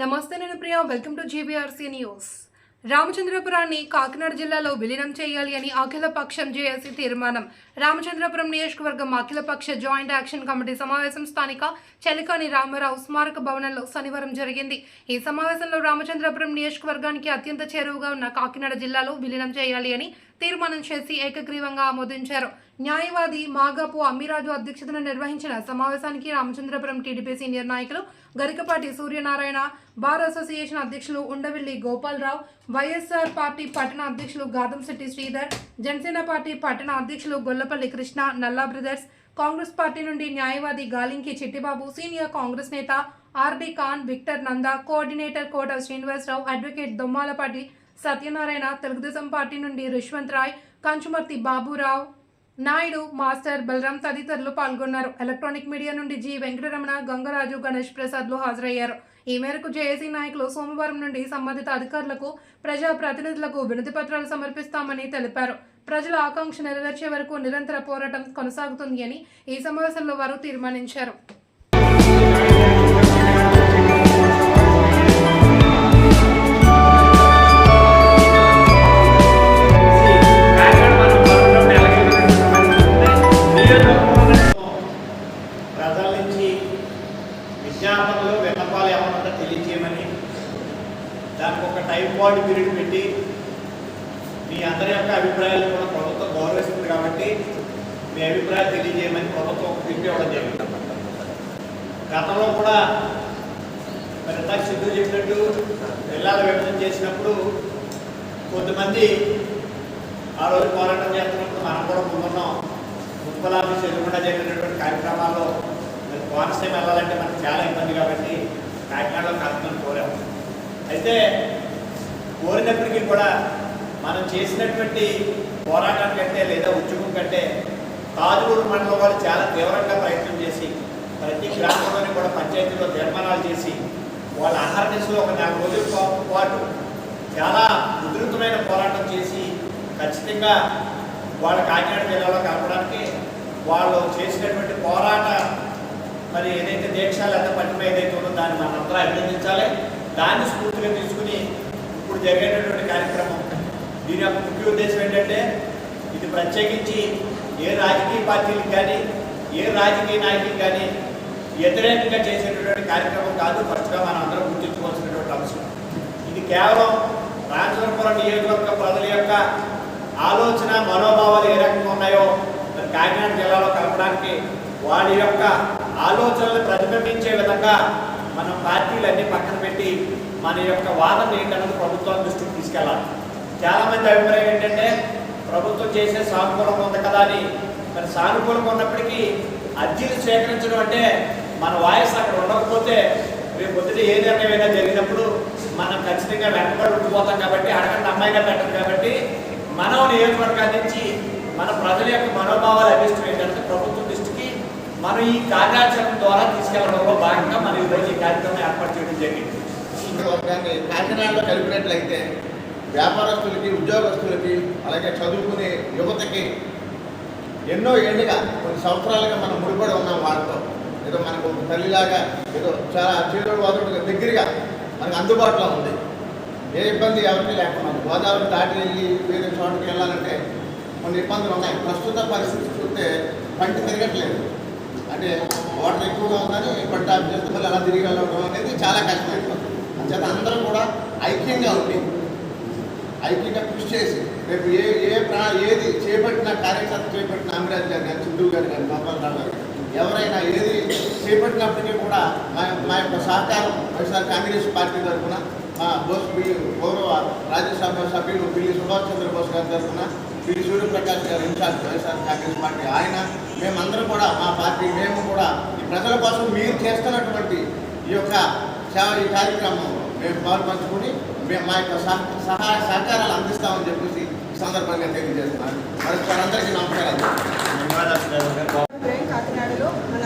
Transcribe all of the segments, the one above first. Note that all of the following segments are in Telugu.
నమస్తే నేను Priya welcome to GBRC news రామచంద్రపురాన్ని Kakinada జిల్లాలో విలీనం చేయాలి అని అఖిలపక్షం జేఏసీ తీర్మానం. రామచంద్రపురం నియోజకవర్గం అఖిలపక్ష జాయింట్ యాక్షన్ కమిటీ సమావేశం స్థానిక చెలికాని రామారావు స్మారక భవనంలో శనివారం జరిగింది. ఈ సమావేశంలో రామచంద్రపురం నియోజకవర్గానికి అత్యంత చేరువగా ఉన్న కాకినాడ జిల్లాలో విలీనం చేయాలి అని తీర్మానం చేసి ఏకగ్రీవంగా ఆమోదించారు. న్యాయవాది మాగాపు అమ్మిరాజు అధ్యక్షతన నిర్వహించిన సమావేశానికి రామచంద్రపురం టీడీపీ సీనియర్ నాయకులు గరికపాటి సూర్యనారాయణ బార్ అసోసియేషన్ అధ్యక్షులు ఉండవిల్లి గోపాలరావు వైఎస్ఆర్ పార్టీ పట్టణ అధ్యక్షులు గాదంశెట్టి శ్రీధర్ జనసేన పార్టీ పట్టణ అధ్యక్షులు గొల్లపల్లి కృష్ణ నల్లా బ్రదర్స్ కాంగ్రెస్ పార్టీ నుండి న్యాయవాది గాలింకి చిట్టిబాబు సీనియర్ కాంగ్రెస్ నేత RD Khan Victor Nanda coordinator Kota Srinivasarao advocate Dommalapati Satyanarayana Telugu Desam party నుండి రిష్వంత్ రాయ్ కంచుమర్తి బాబురావు. నాయుడు మాస్టర్ బలరాం తదితరులు పాల్గొన్నారు. ఎలక్ట్రానిక్ మీడియా నుండి జి. వెంకటరమణ గంగరాజు గణేష్ ప్రసాద్లు హాజరయ్యారు. ఈ మేరకు జేఏసీ నాయకులు సోమవారం నుండి సంబంధిత అధికారులకు ప్రజా ప్రతినిధులకు వినతి పత్రాలు సమర్పిస్తామని తెలిపారు. ప్రజల ఆకాంక్ష నెరవేర్చే వరకు నిరంతర పోరాటం కొనసాగుతుంది అని ఈ సమావేశంలో వారు తీర్మానించారు. విజ్ఞాపనలు విన్నపాలు ఏమన్నా తెలియజేయమని దానికి ఒక టైం బాడీ పీరియడ్ పెట్టి మీ అందరి యొక్క అభిప్రాయాలు కూడా ప్రభుత్వం గౌరవిస్తుంది కాబట్టి మీ అభిప్రాయాలు తెలియజేయమని ప్రభుత్వం ఒక పిలుపు ఇవ్వడం జరిగింది. గతంలో కూడా మరి ఇందాక సిద్ధు చెప్పినట్టు జిల్లాల విభజన చేసినప్పుడు కొంతమంది ఆ రోజు పోరాటం చేస్తున్నప్పుడు మనం కూడా ముందున్నాం. మున్సిపల్ ఆఫీస్ ఎదురుకుండా జరిగినటువంటి కార్యక్రమాల్లో కోనసీమ వెళ్ళాలంటే మనకు చాలా ఇబ్బంది కాబట్టి కాకినాడలో కాకుండా కోరాము అయితే కోరినప్పటికీ కూడా మనం చేసినటువంటి పోరాటం కంటే లేదా ఉద్యమం కంటే తాజూరు మండలం వాళ్ళు చాలా తీవ్రంగా ప్రయత్నం చేసి ప్రతి గ్రామంలోని కూడా పంచాయతీలో తీర్మానాలు చేసి వాళ్ళ అహర్నిశలో ఒక నాలుగు రోజుల పాటు చాలా ఉధృతమైన పోరాటం చేసి ఖచ్చితంగా వాళ్ళ కాకినాడ జిల్లాలో కలపడానికి వాళ్ళు చేసినటువంటి పోరాట మరి ఏదైతే దీక్ష లేదా పట్టిమ ఏదైతే ఉందో దాన్ని మనం అందరూ అభినందించాలి. దాన్ని స్ఫూర్తిగా తీసుకుని ఇప్పుడు జరిగేటటువంటి కార్యక్రమం. దీని యొక్క ముఖ్య ఉద్దేశం ఏంటంటే ఇది ప్రత్యేకించి ఏ రాజకీయ పార్టీలకు కానీ ఏ రాజకీయ నాయకులకు కానీ వ్యతిరేకంగా చేసేటటువంటి కార్యక్రమం కాదు. ఫస్ట్గా మనం అందరం గుర్తించుకోవాల్సినటువంటి అంశం. ఇది కేవలం రాజవరపురం నియోజకవర్గ ప్రజల యొక్క ఆలోచన మనోభావాలు ఏ రకంగా ఉన్నాయో కాకినాడ జిల్లాలో కలపడానికి వారి యొక్క ఆలోచనలు ప్రతిబింబించే విధంగా మనం పార్టీలన్నీ పక్కన పెట్టి మన యొక్క వాదన ఏంటన్నది ప్రభుత్వం దృష్టికి తీసుకెళ్ళాలి. చాలా మంది అభిప్రాయం ఏంటంటే ప్రభుత్వం చేసే సానుకూలంగా ఉంది కదా అని. మరి సానుకూలంగా ఉన్నప్పటికీ అర్జీలు స్వీకరించడం అంటే మన వాయిస్ అక్కడ ఉండకపోతే రేపు పొద్దున ఏ నిర్ణయమైనా జరిగినప్పుడు మనం ఖచ్చితంగా వెనకబడి ఉండిపోతాం కాబట్టి అడగండి అమ్మాయిగా పెట్టదు కాబట్టి మనం నియోజకవర్గాల నుంచి మన ప్రజల యొక్క మనోభావాలు అభిష్టం ఏంటంటే ప్రభుత్వం దృష్టికి మనం ఈ కార్యాచరణ ద్వారా తీసుకెళ్ళడంలో భాగంగా మనం ఈరోజు ఈ కార్యక్రమం ఏర్పాటు చేయడం జరిగింది. కాకినాడలో కలిపినట్లయితే వ్యాపారస్తులకి ఉద్యోగస్తులకి అలాగే చదువుకునే యువతకి ఎన్నో ఏళ్ళుగా కొన్ని సంవత్సరాలుగా మనం ముడిపడి ఉన్నాం వాళ్ళతో. ఏదో మనకు తల్లిలాగా ఏదో చాలా చేదోడు దగ్గరగా మనకు అందుబాటులో ఉంది. ఏ ఇబ్బంది ఎవరికి లేకుండా గోదావరి దాటి వెళ్ళి వేరే చోటుకి వెళ్ళాలంటే కొన్ని ఇబ్బందులు ఉన్నాయి. ప్రస్తుత పరిస్థితి చూస్తే పంట తిరగట్లేదు. అంటే వాటర్ ఎక్కువగా ఉందని పంట ఆఫ్ చేస్తే మళ్ళీ అలా తిరిగి అనేది చాలా కష్టమైపోతుంది. అంచేత అందరం కూడా ఐక్యంగా ఉండి ఐక్యంగా కృషి చేసి రేపు ఏ ఏ ప్రా ఏది చేపట్టిన కార్యకర్త చేపట్టిన అమిరాజ్ గారు కానీ చుట్టూ గారు కానీ గోపాలరావు గారు ఎవరైనా ఏది చేపట్టినప్పటికీ కూడా మా మా యొక్క సహకారం వైఎస్ఆర్ కాంగ్రెస్ పార్టీ తరఫున మా బోస్ బి గౌరవ రాజ్యసభ సభ్యులు పిల్లి సుభాష్ చంద్రబోస్ గారి తరఫున శ్రీ సూర్యప్రకాష్ గారు ఇన్ఛార్జ్ వైఎస్ఆర్ కాంగ్రెస్ పార్టీ. ఆయన మేమందరం కూడా మా పార్టీ మేము కూడా ఈ ప్రజల కోసం మీరు చేస్తున్నటువంటి ఈ యొక్క సేవ ఈ కార్యక్రమం మేము పాల్పంచుకుని మేము మా యొక్క సహ- సహాయ సహకారాలు అందిస్తామని చెప్పేసి ఈ సందర్భంగా తెలియజేస్తున్నాను. మరి అందరికీ నమస్కారాలు. కాకినాడలో మన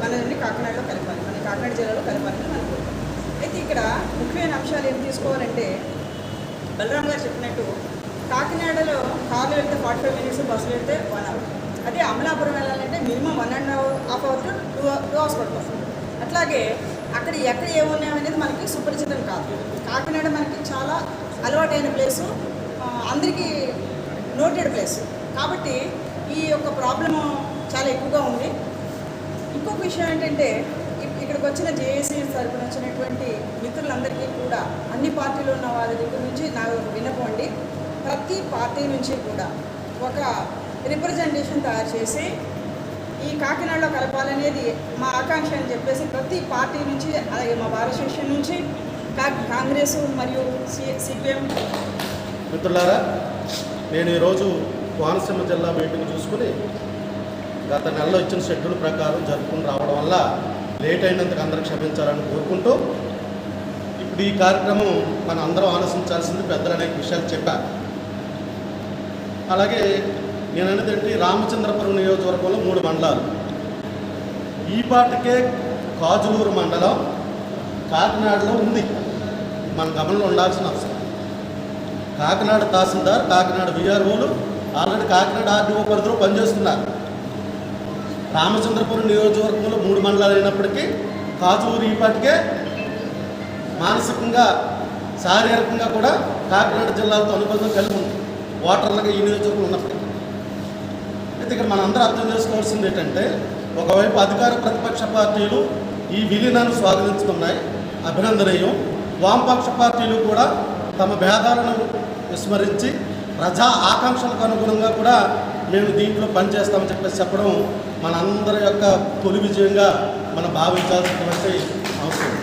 మనల్ని కాకినాడలో కలపాలి. మన కాకినాడ జిల్లాలో కలపాలని అనుకుంటున్నాం అయితే ఇక్కడ ముఖ్యమైన అంశాలు ఏం తీసుకోవాలంటే బలరాం గారు చెప్పినట్టు కాకినాడలో కార్లు వెళ్తే ఫార్టీ ఫైవ్ మినిట్స్ బస్సులు వెళ్తే వన్ అవర్ అదే అమలాపురం వెళ్ళాలంటే minimum one and half hour to two two hours పడుతుంది. అట్లాగే అక్కడ ఎక్కడ ఏమున్నాయనేది మనకి సుపరిచితం కాదు. కాకినాడ మనకి చాలా అలవాటైన ప్లేసు అందరికీ నోటెడ్ ప్లేస్. కాబట్టి ఈ యొక్క ప్రాబ్లము చాలా ఎక్కువగా ఉంది. ఇంకొక విషయం ఏంటంటే ఇక్కడికి వచ్చిన జేఏసీ తరపున వచ్చినటువంటి మిత్రులందరికీ కూడా అన్ని పార్టీలు ఉన్న వారి దగ్గర నుంచి నాకు విన్నపండి ప్రతి పార్టీ నుంచి కూడా ఒక రిప్రజెంటేషన్ తయారు చేసి ఈ కాకినాడలో కలపాలనేది మా ఆకాంక్ష అని చెప్పేసి ప్రతి పార్టీ నుంచి అలాగే మా భారత సెషన్ నుంచి కాంగ్రెస్ మరియు సి సిపిఎం మిత్రులారా నేను ఈరోజు కోనసీమ జిల్లా మీటింగ్ చూసుకుని గత నెలలో ఇచ్చిన షెడ్యూల్ ప్రకారం జరుపుకుని రావడం వల్ల లేట్ అయినందుకు అందరూ క్షమించాలని కోరుకుంటూ ఇప్పుడు ఈ కార్యక్రమం మన అందరం ఆలోచించాల్సింది పెద్దలు అనేక విషయాలు చెప్పారు. అలాగే నేను అనేది ఏంటి రామచంద్రపురం నియోజకవర్గంలో మూడు మండలాలు. ఈ పాటకే కాజులూరు మండలం కాకినాడలో ఉంది. మన గమనంలో ఉండాల్సిన అవసరం. కాకినాడ తహసీల్దార్ కాకినాడ విఆర్ఓలు ఆల్రెడీ కాకినాడ ఆర్డీఓ పరిధిలో పనిచేస్తున్నారు. రామచంద్రపురం నియోజకవర్గంలో మూడు మండలాలు అయినప్పటికీ కాజూరు ఈపాటికే మానసికంగా శారీరకంగా కూడా కాకినాడ జిల్లాలతో అనుబంధం కలిగి ఉంది. ఓటర్లుగా ఈ నియోజకవర్గం ఉన్నప్పటికీ అయితే ఇక్కడ మనందరూ అర్థం చేసుకోవాల్సింది ఏంటంటే ఒకవైపు అధికార ప్రతిపక్ష పార్టీలు ఈ విలీనాన్ని స్వాగతిస్తున్నాయి అభినందనీయం. వామపక్ష పార్టీలు కూడా తమ భేదాలను విస్మరించి ప్రజా ఆకాంక్షలకు అనుగుణంగా కూడా మేము దీంట్లో పనిచేస్తామని చెప్పేసి చెప్పడం మనందరి యొక్క తొలి విజయంగా మనం భావించాల్సినటువంటి అవసరం.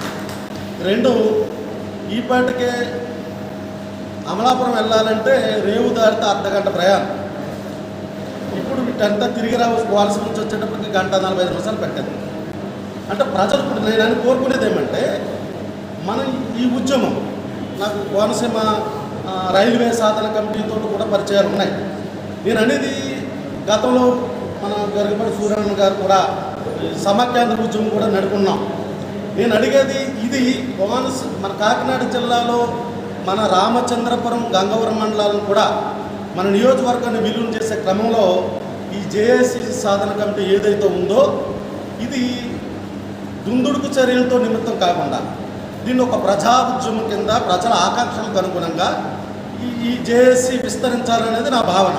రెండు ఈ అమలాపురం వెళ్ళాలంటే రేవు దారితే అర్ధగంట ప్రయాణం. ఇప్పుడు వీటంతా తిరిగి రావాల్సి నుంచి వచ్చేటప్పటికి గంట నలభై ఐదు నిమిషాలు పెట్టింది. అంటే ప్రజలు ఇప్పుడు నేను కోరుకునేది ఏమంటే మనం ఈ ఉద్యమం నాకు కోనసీమ రైల్వే సాధన కమిటీతో కూడా పరిచయాలు ఉన్నాయి. నేను అనేది గతంలో మన గరికపడి సూర్యనారాయణ గారు కూడా సమాఖ్యాంధ్ర ఉద్యమం కూడా నడుపుకున్నాం నేను అడిగేది ఇది కోనసీ మన కాకినాడ జిల్లాలో మన రామచంద్రపురం గంగవరం మండలాలను కూడా మన నియోజకవర్గాన్ని విలీనం చేసే క్రమంలో ఈ జేఏసీసీ సాధన కమిటీ ఏదైతే ఉందో ఇది దుందుడుకు చర్యలతో నిమిత్తం కాకుండా దీన్ని ఒక ప్రజా ఉద్యమం కింద ప్రజల ఆకాంక్షలకు అనుగుణంగా ఈ ఈ జేఏసీ విస్తరించాలనేది నా భావన.